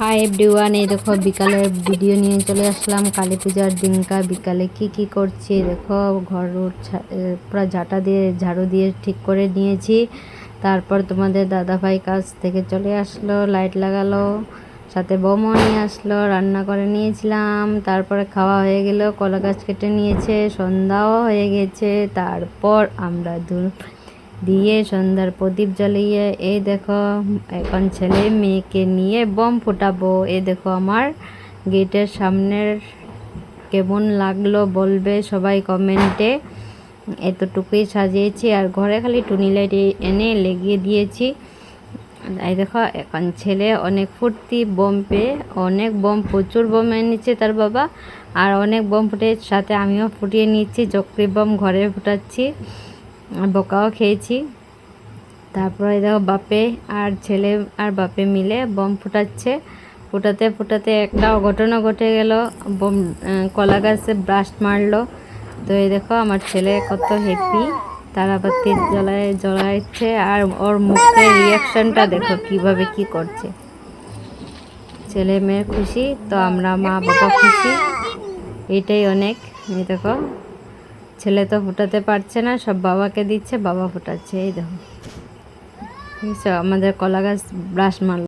Hi everyone এই দেখো বিকালের ভিডিও নিয়ে চলে আসলাম। কালী পূজার দিনকা বিকালে কি কি করছি? দেখো, ঘর পুরো ঝাঁটা দিয়ে, ঝাড়ু দিয়ে ঠিক করে নিয়েছি। তারপর তোমাদের দাদা ভাই কাছ থেকে চলে আসলো লাইট লাগালো, সাথে বোমও নিয়ে আসলো, রান্না করে নিয়েছিলাম। তারপরে খাওয়া হয়ে গেল, কলা গাছ কেটে নিয়েছে, সন্ধ্যাও হয়ে গেছে। তারপর আমরা দূর দিয়ে সন্ধ্যার প্রদীপ জ্বালিয়ে এই দেখো, এখন ছেলে মেয়েকে নিয়ে বম ফোটাবো। এই দেখো, আমার গেটের সামনের কেমন লাগল বলবে সবাই কমেন্টে। এতটুকুই সাজিয়েছি আর ঘরে খালি টুনি লাইট এনে লেগিয়ে দিয়েছি। এই দেখো, এখন ছেলে অনেক ফুর্তি বোম পেয়ে, অনেক বোম, প্রচুর বোম এনেছে তার বাবা। আর অনেক বোম ফুটে সাথে আমিও ফুটিয়ে নিচ্ছি চক্রি বোম ঘরে ফুটাচ্ছি। বোকাও খেয়েছি। তারপরে দেখো বাপে আর ছেলে আর বাপে মিলে বোম ফুটাচ্ছে। ফুটাতে ফুটাতে একটা অঘটনও ঘটে গেল। বোম কলা গাছে ব্রাস্ট মারলো। তো এই দেখো আমার ছেলে কত হ্যাপি তারাবাতি জ্বলায়, জ্বলাচ্ছে আর ওর মুখের রিয়াকশানটা দেখো কীভাবে কি করছে। ছেলে মেয়ে খুশি, তো আমরা মা বাবা খুশি। এটাই অনেক। এই দেখো। ছেলে তো ফোটাতে পারছে না, সব বাবাকে দিচ্ছে, বাবা ফোটাচ্ছে, এই দেখো? আমাদের কলা গাছ ব্রাশ মারল